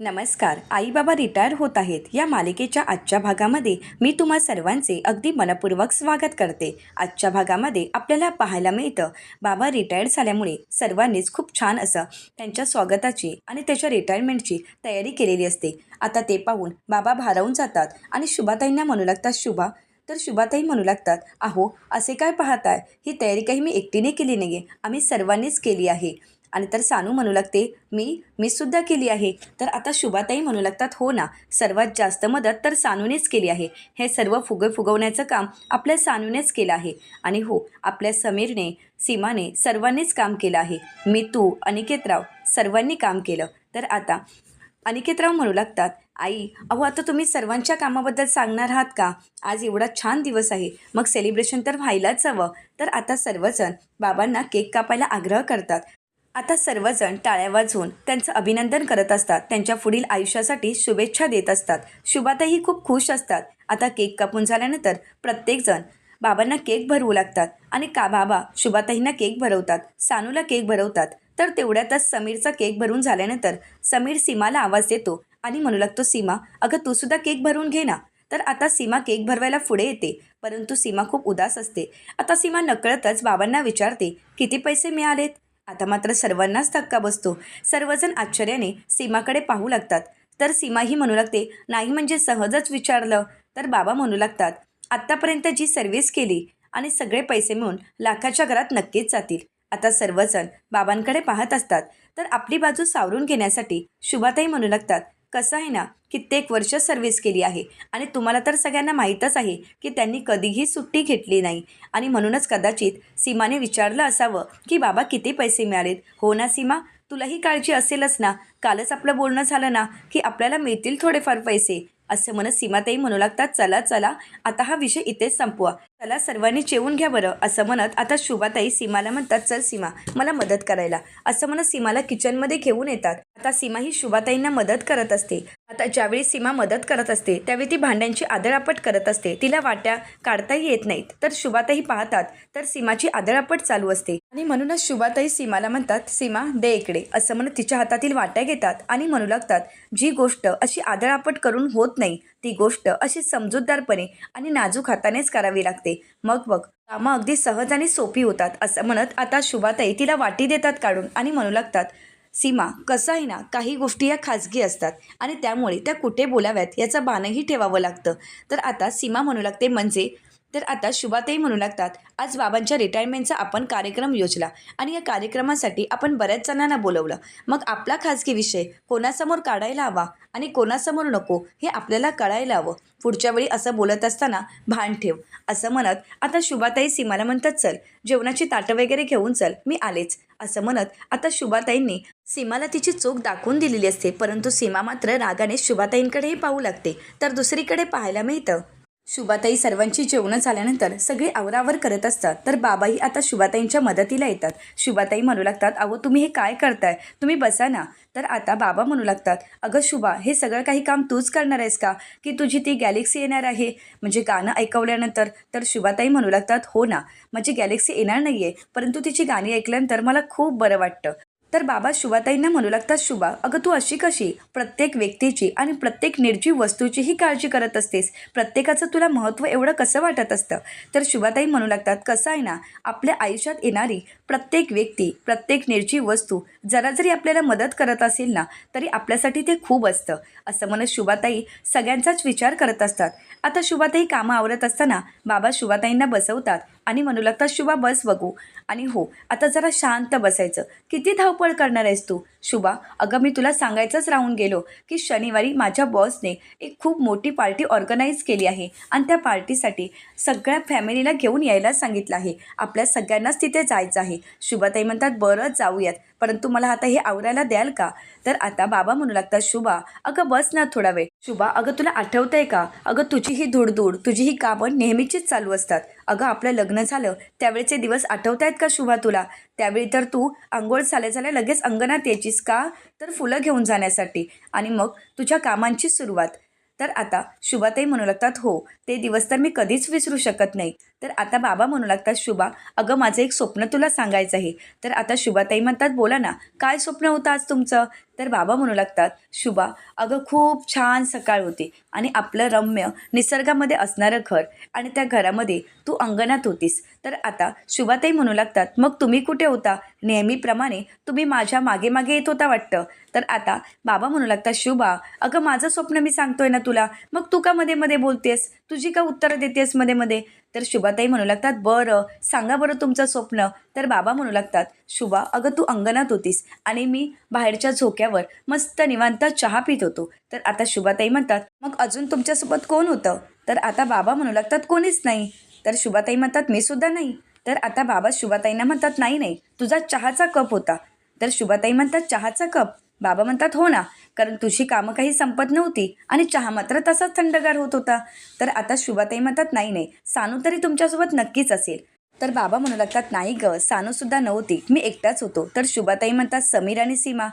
नमस्कार. आई बाबा रिटायर होत आहेत. या मालिकेच्या आजच्या भागामध्ये मी तुम्हा सर्वांचे अगदी मनपूर्वक स्वागत करते. आजच्या भागामध्ये आपल्याला पाहायला मिळतं बाबा रिटायर्ड झाल्यामुळे सर्वांनीच खूप छान असं त्यांच्या स्वागताची आणि त्याच्या रिटायरमेंटची तयारी केलेली असते. आता ते पाहून बाबा भारावून जातात आणि शुभाताईंना म्हणू लागतात शुभा तर शुभाताई म्हणू लागतात अहो असे काय पाहताय? ही तयारी काही मी एकटीने केली नाही आहे आम्ही सर्वांनीच केली आहे. आणि तर सानू म्हणू लागते मी मी सुद्धा केली आहे. तर आता शुभाताई म्हणू लागतात हो ना सर्वात जास्त मदत तर सानूनेच केली आहे. हे सर्व फुगे फुगवण्याचं काम आपल्या सानूनेच केलं आहे. आणि हो आपल्या समीरने सीमाने सर्वांनीच काम केलं आहे. मी तू अनिकेतराव सर्वांनी काम केलं. तर आता अनिकेतराव म्हणू लागतात आई अहो आता तुम्ही सर्वांच्या कामाबद्दल सांगणार आहात का? आज एवढा छान दिवस आहे. मग सेलिब्रेशन तर व्हायलाच हवं. तर आता सर्वजण बाबांना केक कापायला आग्रह करतात. आता सर्वजण टाळ्या वाजवून त्यांचं अभिनंदन करत असतात. त्यांच्या पुढील आयुष्यासाठी शुभेच्छा देत असतात. शुभाताही खूप खुश असतात. आता केक कापून झाल्यानंतर प्रत्येकजण बाबांना केक भरवू लागतात आणि का बाबा शुभाताईंना केक भरवतात सानूला केक भरवतात. तर तेवढ्यातच समीरचा केक भरून झाल्यानंतर समीर सीमाला आवाज देतो आणि म्हणू लागतो सीमा अगं तू सुद्धा केक भरून घे ना. तर आता सीमा केक भरवायला पुढे येते. परंतु सीमा खूप उदास असते. आता सीमा नकळतच बाबांना विचारते किती पैसे मिळालेत? आता मात्र सर्वांनाच धक्का बसतो. सर्वजण आश्चर्याने सीमाकडे पाहू लागतात. तर सीमा ही म्हणू लागते नाही म्हणजे सहजच विचारलं. तर बाबा म्हणू लागतात आत्तापर्यंत जी सर्व्हिस केली आणि सगळे पैसे मिळून लाखाच्या घरात नक्कीच जातील. आता सर्वजण बाबांकडे पाहत असतात. तर आपली बाजू सावरून घेण्यासाठी शुभाताई म्हणू लागतात कसं आहे ना कित्येक वर्ष सर्व्हिस केली आहे. आणि तुम्हाला तर सगळ्यांना माहीतच आहे की त्यांनी कधीही सुट्टी घेतली नाही. आणि म्हणूनच कदाचित सीमाने विचारलं असावं की बाबा किती पैसे मिळालेत? हो ना सीमा तुलाही काळजी असेलच ना. कालच आपलं बोलणं झालं ना की आपल्याला मिळतील थोडेफार पैसे. असं म्हणत सीमाताई म्हणू लागतात चला चला आता हा विषय इथेच संपवा. चला सर्वांनी जेवून घ्या बरं असं म्हणत आता शुभाताई सीमाला म्हणतात चल सीमा मला मदत करायला. असं म्हणत सीमाला किचनमध्ये घेऊन येतात. आता सीमा ही शुभाताईंना मदत करत असते. आता ज्यावेळी सीमा मदत करत असते त्यावेळी ती भांड्यांची आदळापट करत असते. तिला वाट्या काढताही येत नाहीत. तर शुभाताई पाहतात तर सीमाची आदळापट चालू असते. आणि म्हणूनच शुभाताई सीमाला म्हणतात सीमा दे इकडे. असं म्हणत तिच्या हातातील वाट्या घेतात आणि म्हणू लागतात जी गोष्ट अशी आदळापट करून होत नाही ती गोष्ट अशी समजूतदारपणे आणि नाजूक हातानेच करावी लागते. मग बघ कामं अगदी सहज आणि सोपी होतात असं म्हणत आता शुभाताई तिला वाटी देतात काढून आणि म्हणू लागतात सीमा कसं आहे ना काही गोष्टी या खाजगी असतात आणि त्यामुळे त्या कुठे बोलाव्यात याचं भानही ठेवावं लागतं. तर आता सीमा म्हणू लागते म्हणजे तर आता शुभाताई म्हणू लागतात आज बाबांच्या रिटायरमेंटचा आपण कार्यक्रम योजला आणि या कार्यक्रमासाठी आपण बऱ्याच जणांना बोलवलं. मग आपला खाजगी विषय कोणासमोर काढायला हवा आणि कोणासमोर नको हे आपल्याला कळायला हवं. पुढच्या वेळी असं बोलत असताना भान ठेव. असं म्हणत आता शुभाताई सीमाला म्हणतात चल जेवणाची ताटं वगैरे घेऊन चल मी आलेच. असं म्हणत आता शुभाताईंनी सीमाला तिची चूक दाखवून दिलेली असते परंतु सीमा मात्र रागाने शुभाताईंकडेही पाहू लागते. तर दुसरीकडे पाहायला मिळतं शुभाताई सर्वांची जेवणं झाल्यानंतर सगळी आवरावर करत असतात. तर बाबाही आता शुभाताईंच्या मदतीला येतात. शुभाताई म्हणू लागतात अहो तुम्ही हे काय करताय? तुम्ही बसा ना. तर आता बाबा म्हणू लागतात अगं शुभा हे सगळं काही काम तूच करणार आहेस का? की तुझी ती गॅलेक्सी येणार आहे? म्हणजे गाणं ऐकवल्यानंतर तर शुभाताई म्हणू लागतात हो ना माझी गॅलेक्सी येणार नाही आहे परंतु तिची गाणी ऐकल्यानंतर मला खूप बरं वाटतं. तर बाबा शुभाताईंना म्हणू लागतात शुभा अगं तू अशी कशी? प्रत्येक व्यक्तीची आणि प्रत्येक निर्जीव वस्तूचीही काळजी करत असतेस. प्रत्येकाचं तुला महत्त्व एवढं कसं वाटत असतं? तर शुभाताई म्हणू लागतात कसं आहे ना आपल्या आयुष्यात येणारी प्रत्येक व्यक्ती प्रत्येक निर्जीव वस्तू जरा जरी आपल्याला मदत करत असेल ना तरी आपल्यासाठी ते खूप असतं. असं म्हणत शुभाताई सगळ्यांचाच विचार करत असतात. आता शुभाताई कामं आवरत असताना बाबा शुभाताईंना बसवतात. आणि म्हणू लागतात शुभा बस बघू. आणि हो आता जरा शांत बसायचं. किती धावपळ करणार आहेस तू? शुभा अगं मी तुला सांगायचंच राहून गेलो की शनिवारी माझ्या बॉसने एक खूप मोठी पार्टी ऑर्गनाईज केली आहे आणि त्या पार्टीसाठी सगळ्या फॅमिलीला घेऊन यायला सांगितलं आहे. आपल्या सगळ्यांनाच तिथे जायचं आहे. शुभाताई म्हणतात बरं जाऊयात. परंतु मला आता हे आवरायला द्याल का? तर आता बाबा म्हणू लागतात शुभा अगं बस ना थोडा वेळ. शुभा अगं तुला आठवतंय का? अगं तुझी ही धुडधूड तुझी ही कामं नेहमीचीच चालू असतात. अगं आपलं लग्न झालं त्यावेळेचे दिवस आठवत आहेत का शुभा तुला? त्यावेळी तर तू आंघोळ झाल्या झाल्या लगेच अंगणात यायचीस का? तर फुलं घेऊन जाण्यासाठी. आणि मग तुझ्या कामांची सुरुवात. तर आता शुभाताई म्हणू लागतात हो ते दिवस तर मी कधीच विसरू शकत नाही. तर आता बाबा म्हणू लागतात शुभा? अगं माझं एक स्वप्न तुला सांगायचं आहे. तर आता शुभाताई म्हणतात बोला ना काय स्वप्न होतं आज तुमचं? तर बाबा म्हणू लागतात शुभा अगं खूप छान सकाळ होती आणि आपलं रम्य निसर्गामध्ये असणारं घर आणि त्या घरामध्ये तू अंगणात होतीस. तर आता शुभाताई म्हणू लागतात मग तुम्ही कुठे होता? नेहमीप्रमाणे तुम्ही माझ्या मागे मागे येत होता वाटतं. तर आता बाबा म्हणू लागतात शुभा अगं माझं स्वप्न मी सांगतोय ना तुला. मग तू का मध्ये मध्ये बोलतेस? तुझी का उत्तरं देतेस मध्ये मध्ये? तर शुभाताई म्हणू लागतात बरं सांगा बरं तुमचं स्वप्न. तर बाबा म्हणू लागतात शुभा अगं तू अंगणात होतीस आणि मी बाहेरच्या झोक्यावर मस्त निवांत चहा पित होतो. तर आता शुभाताई म्हणतात मग अजून तुमच्यासोबत कोण होतं? तर आता बाबा म्हणू लागतात कोणीच नाही. तर शुभाताई म्हणतात मी सुद्धा नाही. तर आता बाबा शुभाताईंना म्हणतात नाही नाही तुझा चहाचा कप होता. तर शुभाताई म्हणतात चहाचा कप? बाबा म्हणतात हो ना कारण तुझी कामं काही संपत नव्हती आणि चहा मात्र तसाच थंडगार होत होता. तर आता शुभाताई म्हणतात नाही नाही सानू तरी तुमच्यासोबत नक्कीच असेल. तर बाबा म्हणू लागतात नाही ग सानूसुद्धा नव्हती मी एकटाच होतो. तर शुभाताई म्हणतात समीर आणि सीमा.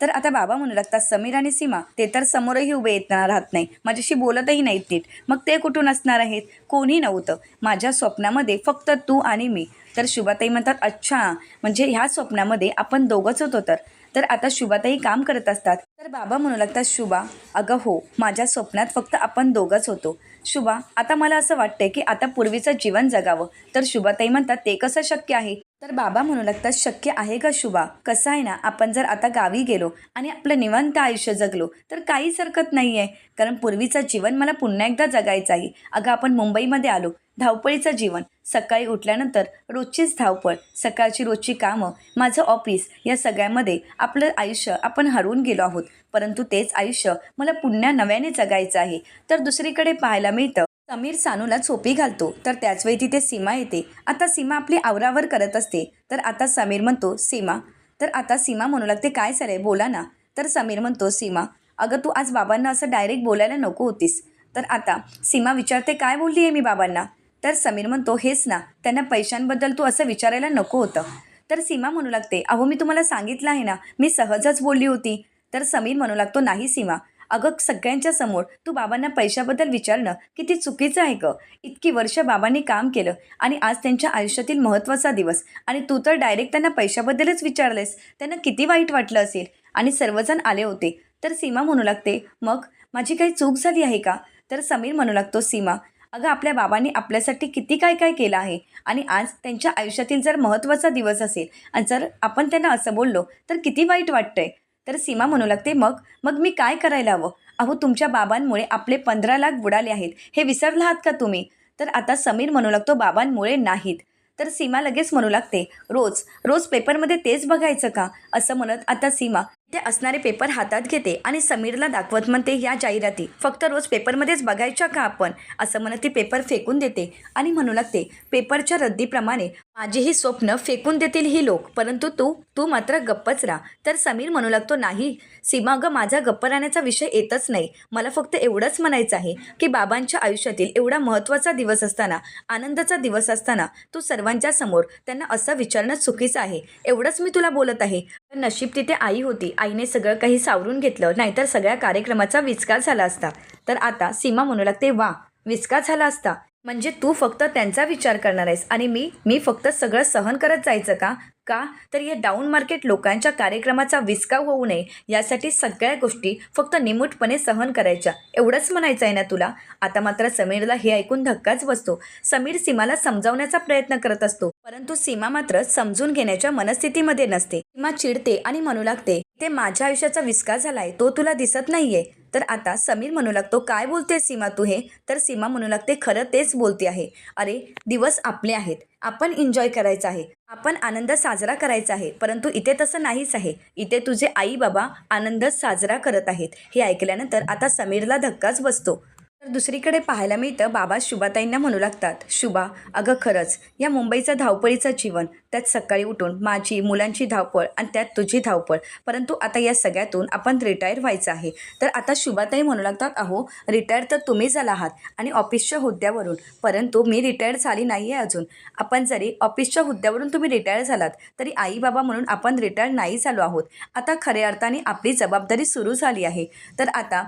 तर आता बाबा म्हणू लागतात समीर आणि सीमा ते तर समोरही उभे येत राहत नाही माझ्याशी बोलतही नाहीत नीट. मग ते कुठून असणार आहेत? कोणी नव्हतं. माझ्या स्वप्नामध्ये फक्त तू आणि मी. तर शुभाताई म्हणतात अच्छा म्हणजे ह्या स्वप्नामध्ये आपण दोघंच होतो तर? तर आता शुभाताई काम करत असतात. तर बाबा म्हणू लागतात शुभा अगं हो माझ्या स्वप्नात फक्त आपण दोघंच होतो. शुभा आता मला असं वाटतंय की आता पूर्वीचं जीवन जगावं. तर शुभाताई म्हणतात ते कसं शक्य आहे? तर बाबा म्हणू लागतात शक्य आहे का शुभा. कसं आहे ना आपण जर आता गावी गेलो आणि आपलं निवांत आयुष्य जगलो तर काहीच हरकत नाही आहे कारण पूर्वीचं जीवन मला पुन्हा एकदा जगायचं आहे. अगं आपण मुंबईमध्ये आलो. धावपळीचं जीवन. सकाळी उठल्यानंतर रोजचीच धावपळ सकाळची रोजची कामं माझं ऑफिस या सगळ्यामध्ये आपलं आयुष्य आपण हरवून गेलो आहोत. परंतु तेच आयुष्य मला पुन्हा नव्याने जगायचं आहे. तर दुसरीकडे पाहायला मिळतं समीर सानूला झोपी घालतो. तर त्याचवेळी तिथे सीमा येते. आता सीमा आपली आवरावर करत असते. तर आता समीर म्हणतो सीमा तर आता सीमा म्हणू लागते. काय सर आहे? बोला ना. तर समीर म्हणतो सीमा अगं तू आज बाबांना असं डायरेक्ट बोलायला नको होतीस. तर आता सीमा विचारते काय बोलली आहे मी बाबांना? तर समीर म्हणतो हेच ना त्यांना पैशांबद्दल तू असं विचारायला नको होतं. तर सीमा म्हणू लागते अहो मी तुम्हाला सांगितलं आहे ना मी सहजच बोलली होती. तर समीर म्हणू लागतो नाही सीमा अगं सगळ्यांच्या समोर तू बाबांना पैशाबद्दल विचारणं किती चुकीचं आहे गं. इतकी वर्ष बाबांनी काम केलं आणि आज त्यांच्या आयुष्यातील महत्त्वाचा दिवस आणि तू तर डायरेक्ट त्यांना पैशाबद्दलच विचारलेस त्यांना किती वाईट वाटलं असेल? आणि सर्वजण आले होते. तर सीमा म्हणू लागते मग माझी काही चूक झाली आहे का? तर समीर म्हणू लागतो सीमा अगं आपल्या बाबांनी आपल्यासाठी किती काय काय केलं आहे? आणि आज त्यांच्या आयुष्यातील जर महत्त्वाचा दिवस असेल आणि जर आपण त्यांना असं बोललो तर किती वाईट वाटतंय? तर सीमा म्हणू लागते मग? मग मी काय करायला हवं? अहो तुमच्या बाबांमुळे आपले पंधरा लाख बुडाले आहेत. हे विसरला आहात का तुम्ही? तर आता समीर म्हणू लागतो बाबांमुळे नाहीत. तर सीमा लगेच म्हणू लागते रोज? रोज पेपरमध्ये तेच बघायचं का? असं म्हणत आता सीमा ते असणारे पेपर हातात घेते आणि समीरला दाखवत म्हणते या जाहिराती. फक्त रोज पेपरमध्येच बघायच्या का आपण? असं म्हणत ती पेपर फेकून देते. आणि म्हणू लागते पेपरच्या रद्दीप्रमाणे माझीही स्वप्न फेकून देतील ही लोक. परंतु तू तू मात्र गप्पच राहा. तर समीर म्हणू लागतो नाही सीमा ग माझा गप्प राहण्याचा विषय येतच नाही. मला फक्त एवढंच म्हणायचं आहे की बाबांच्या आयुष्यातील एवढा महत्त्वाचा दिवस असताना आनंदाचा दिवस असताना तू सर्वांच्या समोर त्यांना असं विचारणं चुकीचं आहे. एवढंच मी तुला बोलत आहे. नशीब तिथे आई होती. आईने सगळं काही सावरून घेतलं नाहीतर सगळ्या कार्यक्रमाचा विस्कार झाला असता. तर आता सीमा म्हणू लागते वा विस्कार झाला असता. म्हणजे तू फक्त त्यांचा विचार करणार आहेस आणि मी मी फक्त सगळं सहन करत जायचं का? का? तर या डाऊन मार्केट लोकांच्या कार्यक्रमाचा विस्काव होऊ नये यासाठी सगळ्या गोष्टी फक्त निमूटपणे सहन करायच्या. एवढंच म्हणायचं आहे ना तुला? आता मात्र समीरला हे ऐकून धक्काच बसतो. समीर सीमाला समजावण्याचा प्रयत्न करत असतो परंतु सीमा मात्र समजून घेण्याच्या मनस्थितीमध्ये नसते. सीमा चिडते आणि म्हणू लागते ते माझ्या आयुष्याचा विस्कार झालाय तो तुला दिसत नाहीये. तर आता समीर म्हणू लागतो काय बोलते सीमा तू हे? तर सीमा म्हणू लागते खरं तेच बोलते आहे. अरे दिवस आपले आहेत. आपण एन्जॉय करायचं आहे. आपण आनंद साजरा करायचा आहे. परंतु इथे तसं नाहीच आहे. इथे तुझे आई बाबा आनंद साजरा करत आहेत. हे ऐकल्यानंतर आता समीरला धक्काच बसतो. तर दुसरीकडे पाहायला मिळतं बाबा शुभाताईंना म्हणू लागतात शुभा अगं खरंच या मुंबईचं धावपळीचं जीवन त्यात सकाळी उठून माझी मुलांची धावपळ आणि त्यात तुझी धावपळ परंतु आता या सगळ्यातून आपण रिटायर व्हायचं आहे. तर आता शुभाताई म्हणू लागतात अहो रिटायर तर तुम्ही झाला आहात आणि ऑफिसच्या हुद्द्यावरून परंतु मी रिटायर झाली नाही आहे अजून. आपण जरी ऑफिसच्या हुद्द्यावरून तुम्ही रिटायर झालात तरी आई बाबा म्हणून आपण रिटायर नाही झालो आहोत. आता खऱ्या अर्थाने आपली जबाबदारी सुरू झाली आहे. तर आता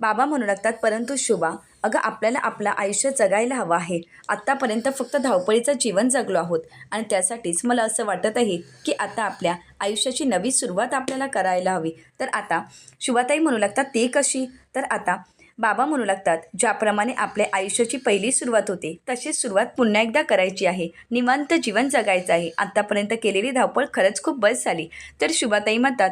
बाबा म्हणू लागतात परंतु शुभा अगं आपल्याला आपलं आयुष्य जगायला हवं आहे. आत्तापर्यंत फक्त धावपळीचं जीवन जगलो आहोत. आणि त्यासाठीच मला असं वाटत आहे की आता आपल्या आयुष्याची नवी सुरुवात आपल्याला करायला हवी. तर आता शुभाताई म्हणू लागतात ती कशी? तर आता बाबा म्हणू लागतात ज्याप्रमाणे आपल्या आयुष्याची पहिली सुरुवात होते तशीच सुरुवात पुन्हा एकदा करायची आहे. निवांत जीवन जगायचं आहे. आत्तापर्यंत केलेली धावपळ खरंच खूप बस झाली. तर शुभाताई म्हणतात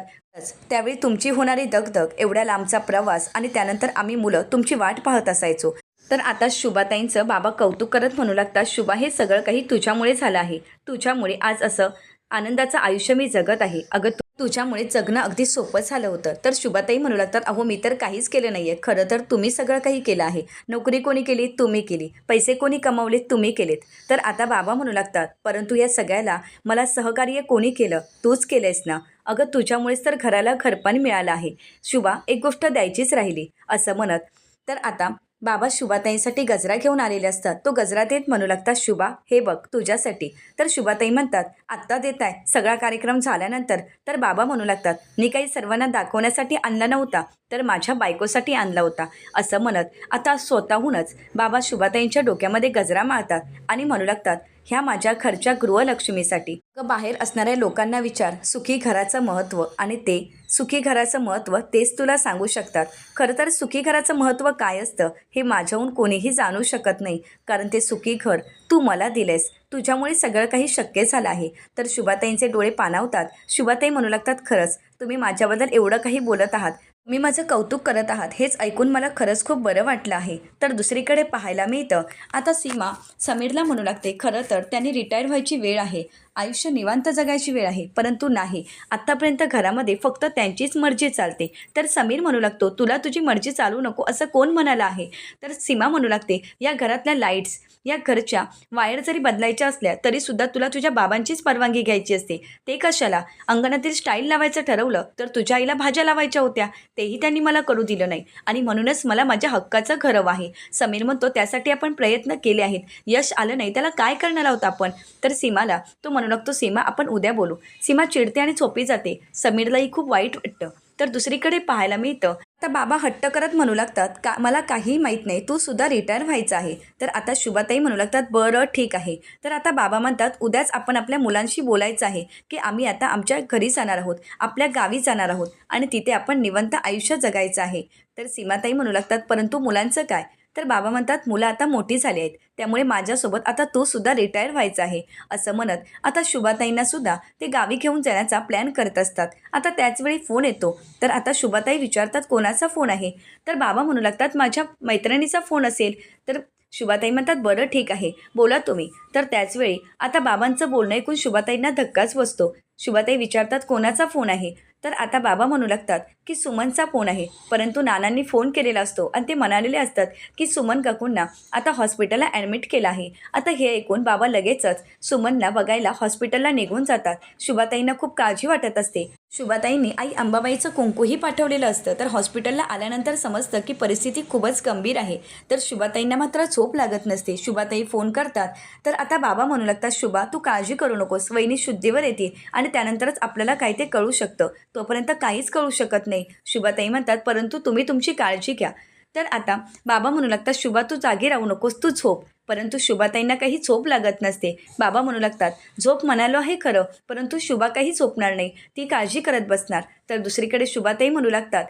त्यावेळी तुमची होणारी दगदग एवढ्या लांबचा प्रवास आणि त्यानंतर आम्ही मुलं तुमची वाट पाहत असायचो. तर आता शुभाताईंचं बाबा कौतुक करत म्हणू लागतात शुभा हे सगळं काही तुझ्यामुळे झालं आहे. तुझ्यामुळे आज असं आनंदाचं आयुष्य मी जगत आहे. अगं तुझ्यामुळे जगणं अगदी सोपं झालं होतं. तर शुभाताई म्हणू लागतात अहो मी तर काहीच केलं नाही आहे खरं तर तुम्ही सगळं काही केलं आहे. नोकरी कोणी केली? तुम्ही केली. पैसे कोणी कमावले? तुम्ही केलेत. तर आता बाबा म्हणू लागतात परंतु या सगळ्याला मला सहकार्य कोणी केलं? तूच केलंयस ना? अगं तुझ्यामुळेच तर घराला घरपण मिळालं आहे. शुभा एक गोष्ट द्यायचीच राहिली. असं म्हणत तर आता बाबा शुभाताईंसाठी गजरा घेऊन आलेले असतात. तो गजरा देत म्हणू लागतात शुभा हे बघ तुझ्यासाठी. तर शुभाताई म्हणतात आत्ता देत आहे. सगळा कार्यक्रम झाल्यानंतर. तर बाबा म्हणू लागतात मी काही सर्वांना दाखवण्यासाठी आणला नव्हता तर माझ्या बायकोसाठी आणला होता. असं म्हणत आता स्वतःहूनच बाबा शुभाताईंच्या डोक्यामध्ये गजरा मारतात आणि म्हणू लागतात ह्या माझ्या घरच्या गृहलक्ष्मीसाठी. ग बाहेर असणाऱ्या लोकांना विचार. सुखी घराचं महत्त्व आणि ते. सुखी घराचं महत्त्व तेच तुला सांगू शकतात. खरं तर सुखी घराचं महत्त्व काय असतं हे माझ्याहून कोणीही जाणू शकत नाही. कारण ते सुखी घर. तू मला दिलेस. तुझ्यामुळे सगळं काही शक्य झालं आहे. तर शुभाताईंचे डोळे पाणावतात. शुभाताई म्हणू लागतात खरंच तुम्ही माझ्याबद्दल एवढं काही बोलत आहात. मी माझं कौतुक करत आहात हेच ऐकून मला खरंच खूप बरं वाटलं आहे. तर दुसरीकडे पाहायला मिळतं. आता सीमा समीरला म्हणू लागते खरं तर त्यांनी रिटायर व्हायची वेळ आहे. आयुष्य निवांत जगायची वेळ आहे. परंतु नाही. आत्तापर्यंत घरामध्ये फक्त त्यांचीच मर्जी चालते. तर समीर म्हणू लागतो तुला तुझी मर्जी चालू नको असं कोण म्हणाला आहे? तर सीमा म्हणू लागते या घरातल्या लाईट्स या घरच्या वायर जरी बदलायच्या असल्या तरीसुद्धा तुला तुझ्या बाबांचीच परवानगी घ्यायची असते. ते कशाला? अंगणातील स्टाईल लावायचं ठरवलं तर तुझ्या आईला भाज्या लावायच्या होत्या. तेही त्यांनी मला करू दिलं नाही. आणि म्हणूनच मला माझ्या हक्काचं घरव आहे. समीर म्हणतो त्यासाठी आपण प्रयत्न केले आहेत. यश आलं नाही त्याला काय करणार आहोत आपण? तर सीमाला तो म्हणू लागतो सीमा आपण उद्या बोलू. सीमा चिडते आणि झोपी जाते. समीरलाही खूप वाईट वाटतं. तर दुसरीकडे पाहायला मिळतं आता बाबा हट्ट करत म्हणू लागतात. का मला काही माहीत नाही. तू सुद्धा रिटायर व्हायचं आहे. तर आता शुभाताई म्हणू लागतात बरं ठीक आहे. तर आता बाबा म्हणतात उद्याच आपण आपल्या मुलांशी बोलायचं आहे की आम्ही आता आमच्या घरी जाणार आहोत आपल्या गावी जाणार आहोत आणि तिथे आपण निवंत आयुष्य जगायचं आहे. तर सीमाताई म्हणू लागतात परंतु मुलांचं काय? तर बाबा म्हणतात मुलं आता मोठी झाली आहेत. त्यामुळे माझ्यासोबत आता तू सुद्धा रिटायर व्हायचं आहे. असं म्हणत आता शुभाताईंना सुद्धा ते गावी घेऊन जाण्याचा प्लॅन करत असतात. आता त्याचवेळी फोन येतो. तर आता शुभाताई विचारतात कोणाचा फोन आहे? तर बाबा म्हणू लागतात माझ्या मैत्रिणीचा फोन असेल. तर शुभाताई म्हणतात बरं ठीक आहे. बोला तुम्ही. तर त्याचवेळी आता बाबांचं बोलणं ऐकून शुभाताईंना धक्काच बसतो. शुभाताई विचारतात कोणाचा फोन आहे? तर आता बाबा म्हणू लागतात की सुमनचा फोन आहे. परंतु नानांनी फोन केलेला असतो आणि ते म्हणालेले असतात की सुमन काकूंना आता हॉस्पिटलला ॲडमिट केलं आहे. आता हे ऐकून बाबा लगेचच सुमनला बघायला हॉस्पिटलला निघून जातात. शुभाताईंना खूप काळजी वाटत असते. शुभाताईंनी आई अंबाबाईचं कुंकूही पाठवलेलं असतं. तर हॉस्पिटलला आल्यानंतर समजतं की परिस्थिती खूपच गंभीर आहे. तर शुभाताईंना मात्र झोप लागत नसते. शुभाताई फोन करतात. तर आता बाबा म्हणू लागतात शुभा तू काळजी करू नकोस. वहिनी शुद्धीवर येते आणि त्यानंतरच आपल्याला काय ते कळू शकतं. तोपर्यंत काहीच कळू शकत नाही. शुभाताई म्हणतात परंतु तुम्ही तुमची काळजी घ्या. तर आता बाबा म्हणू लागतात शुभा तू जागी राहू नकोस तू झोप. परंतु शुभाताईंना काही झोप लागत नसते. बाबा म्हणू लागतात झोप म्हणालो आहे खरं परंतु शुभा काही झोपणार नाही ती काळजी करत बसणार. तर दुसरीकडे शुभाताई म्हणू लागतात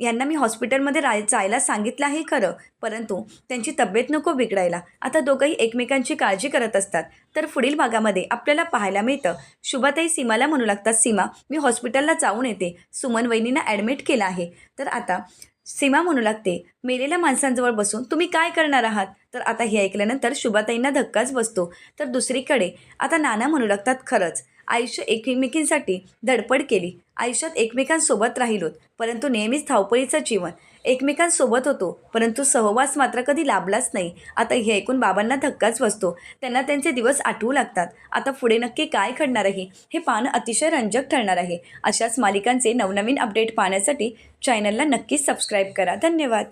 यांना मी हॉस्पिटलमध्ये राय जायला सांगितलं आहे खरं परंतु त्यांची तब्येत नको बिघडायला. आता दोघंही एकमेकांची काळजी करत असतात. तर पुढील भागामध्ये आपल्याला पाहायला मिळतं. शुभाताई सीमाला म्हणू लागतात सीमा मी हॉस्पिटलला जाऊन येते. सुमन वहिनीनं ॲडमिट केलं आहे. तर आता सीमा म्हणू लागते मेलेल्या माणसांजवळ बसून तुम्ही काय करणार आहात? तर आता हे ऐकल्यानंतर शुभाताईंना धक्काच बसतो. तर दुसरीकडे आता नाना म्हणू लागतात खरंच. आयुष्य एकमेकींसाठी धडपड केली. आयुष्यात एकमेकांसोबत राहिलोत. परंतु नेहमीच धावपळीचं जीवन. एकमेकांसोबत होतो परंतु सहवास मात्र कधी लाभलाच नाही. आता हे ऐकून बाबांना धक्काच बसतो. त्यांना त्यांचे दिवस आठवू लागतात. आता पुढे नक्की काय घडणार आहे? हे पाहणं अतिशय रंजक ठरणार आहे. अशाच मालिकांचे नवनवीन अपडेट पाहण्यासाठी चॅनलला नक्कीच सबस्क्राईब करा. धन्यवाद!